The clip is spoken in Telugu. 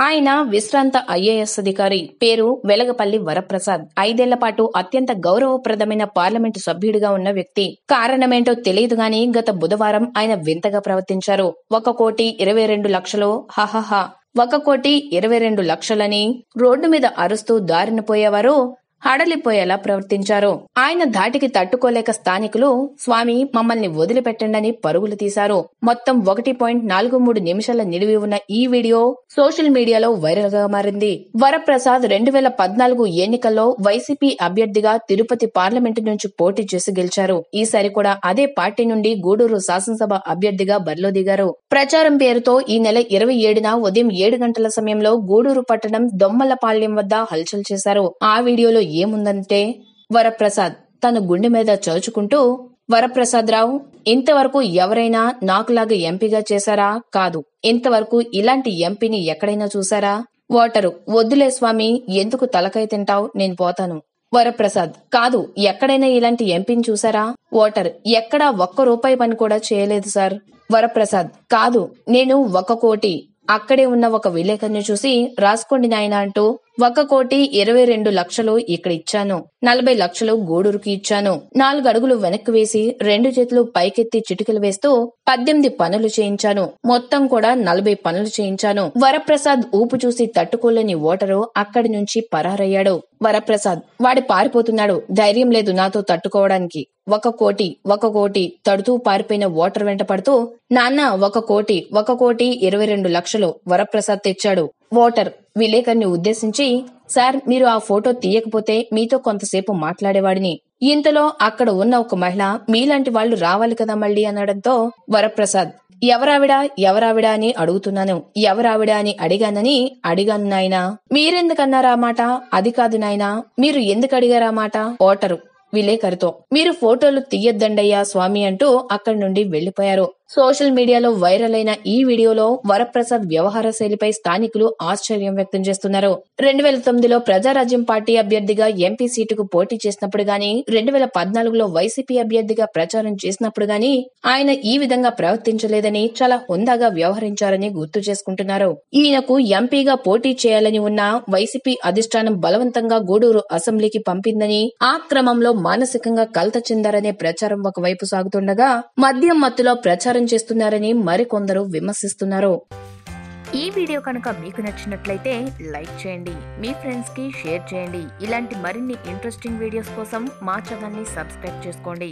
ఆయన విశ్రాంత ఐఏఎస్ అధికారి. పేరు వెలగపల్లి వరప్రసాద్. ఐదేళ్ళ పాటు అత్యంత గౌరవప్రదమైన పార్లమెంటు సభ్యుడిగా ఉన్న వ్యక్తి. కారణమేంటో తెలియదు గాని గత బుధవారం ఆయన వింతగా ప్రవర్తించారు. ఒక కోటి ఇరవై రెండు లక్షలు హహహ. ఒక కోటి ఇరవై రెండు లక్షలని రోడ్డు మీద అరుస్తూ దారిన పోయేవారు హడలిపోయేలా ప్రవర్తించారు. ఆయన ధాటికి తట్టుకోలేక స్థానికులు స్వామి మమ్మల్ని వదిలిపెట్టండని పరుగులు తీశారు. మొత్తం ఒకటి పాయింట్ నాలుగు మూడు నిమిషాల నిడివి ఉన్న ఈ వీడియో సోషల్ మీడియాలో వైరల్గా మారింది. వరప్రసాద్ రెండు వేల పద్నాలుగు ఎన్నికల్లో వైసీపీ అభ్యర్థిగా తిరుపతి పార్లమెంటు నుంచి పోటీ చేసి గెలిచారు. ఈసారి కూడా అదే పార్టీ నుండి గూడూరు శాసనసభ అభ్యర్థిగా బరిలో దిగారు. ప్రచారం పేరుతో ఈ నెల ఇరవై ఏడున ఉదయం ఏడు గంటల సమయంలో గూడూరు పట్టణం దొమ్మలపాళ్యం వద్ద హల్చల్ చేశారు. ఆ వీడియోలో ఏముందంటే? వరప్రసాద్ తన గుండె మీద చరుచుకుంటూ వరప్రసాద్ రావు ఇంతవరకు ఎవరైనా నాకులాగా ఎంపీగా చేశారా? కాదు. ఇంతవరకు ఇలాంటి ఎంపీని ఎక్కడైనా చూసారా ఓటరు వద్దులే స్వామి ఎందుకు తలకై తింటావు? నేను పోతాను. వరప్రసాద్ కాదు ఎక్కడైనా ఇలాంటి ఎంపీని చూసారా ఓటర్ ఎక్కడా ఒక్క రూపాయి పని కూడా చేయలేదు సార్. వరప్రసాద్ కాదు నేను ఒక కోటి అక్కడే ఉన్న ఒక విలేకరిని చూసి రాసుకోండి నాయన అంటూ ఒక కోటి ఇరవై రెండు లక్షలు ఇక్కడ ఇచ్చాను. నలభై లక్షలు గూడూరుకి ఇచ్చాను. నాలుగు అడుగులు వెనక్కి వేసి రెండు చేతులు పైకెత్తి చిటికలు వేస్తూ పద్దెనిమిది పనులు చేయించాను. మొత్తం కూడా నలభై పనులు చేయించాను. వరప్రసాద్ ఊపు చూసి తట్టుకోలేని ఓటరు అక్కడి నుంచి పరారయ్యాడు. వరప్రసాద్ వాడి పారిపోతున్నాడు. ధైర్యం లేదు నాతో తట్టుకోవడానికి. ఒక కోటి ఒక కోటి తడుతూ పారిపోయిన ఓటర్ వెంట పడుతూ నాన్న ఒక కోటి ఒక కోటి ఇరవై రెండు లక్షలు వరప్రసాద్ తెచ్చాడు. ఓటర్ విలేకర్ని ఉద్దేశించి సార్ మీరు ఆ ఫోటో తీయకపోతే మీతో కొంతసేపు మాట్లాడేవాడిని. ఇంతలో అక్కడ ఉన్న ఒక మహిళ మీలాంటి వాళ్ళు రావాలి కదా మళ్ళీ అనడంతో వరప్రసాద్ ఎవరావిడ ఎవరావిడా అని అడుగుతున్నాను. ఎవరావిడా అని అడిగానని అడిగాను నాయనా. మీరెందుకన్నారా మాట? అది కాదు నాయనా. మీరు ఎందుకు అడిగారా మాట? ఓటరు విలేకరితో. మీరు ఫోటోలు తీయొద్దండయ్యా స్వామి అంటూ అక్కడి నుండి వెళ్ళిపోయారు సోషల్ మీడియాలో వైరల్ అయిన ఈ వీడియోలో వరప్రసాద్ వ్యవహార శైలిపై స్థానికులు ఆశ్చర్యం వ్యక్తం చేస్తున్నారు. రెండు వేల తొమ్మిదిలో ప్రజారాజ్యం పార్టీ అభ్యర్థిగా ఎంపీ సీటుకు పోటీ చేసినప్పుడు గాని రెండు వేల పద్నాలుగులో వైసీపీ అభ్యర్థిగా ప్రచారం చేసినప్పుడు గాని ఆయన ఈ విధంగా ప్రవర్తించలేదని చాలా హుందాగా వ్యవహరించారని గుర్తు చేసుకుంటున్నారు. ఈయనకు ఎంపీగా పోటీ చేయాలని ఉన్న వైసీపీ అధిష్టానం బలవంతంగా గూడూరు అసెంబ్లీకి పంపిందని ఆ క్రమంలో మానసికంగా కలత చెందారనే ప్రచారం ఒకవైపు సాగుతుండగా మద్యం మత్తులో ప్రచారం ప్రచారం చేస్తున్నారని మరికొందరు విమర్శిస్తున్నారు. ఈ వీడియో కనుక మీకు నచ్చినట్లయితే లైక్ చేయండి మీ ఫ్రెండ్స్కి షేర్ చేయండి. ఇలాంటి మరిన్ని ఇంట్రెస్టింగ్ వీడియోస్ కోసం మా ఛానల్ని సబ్స్క్రైబ్ చేసుకోండి.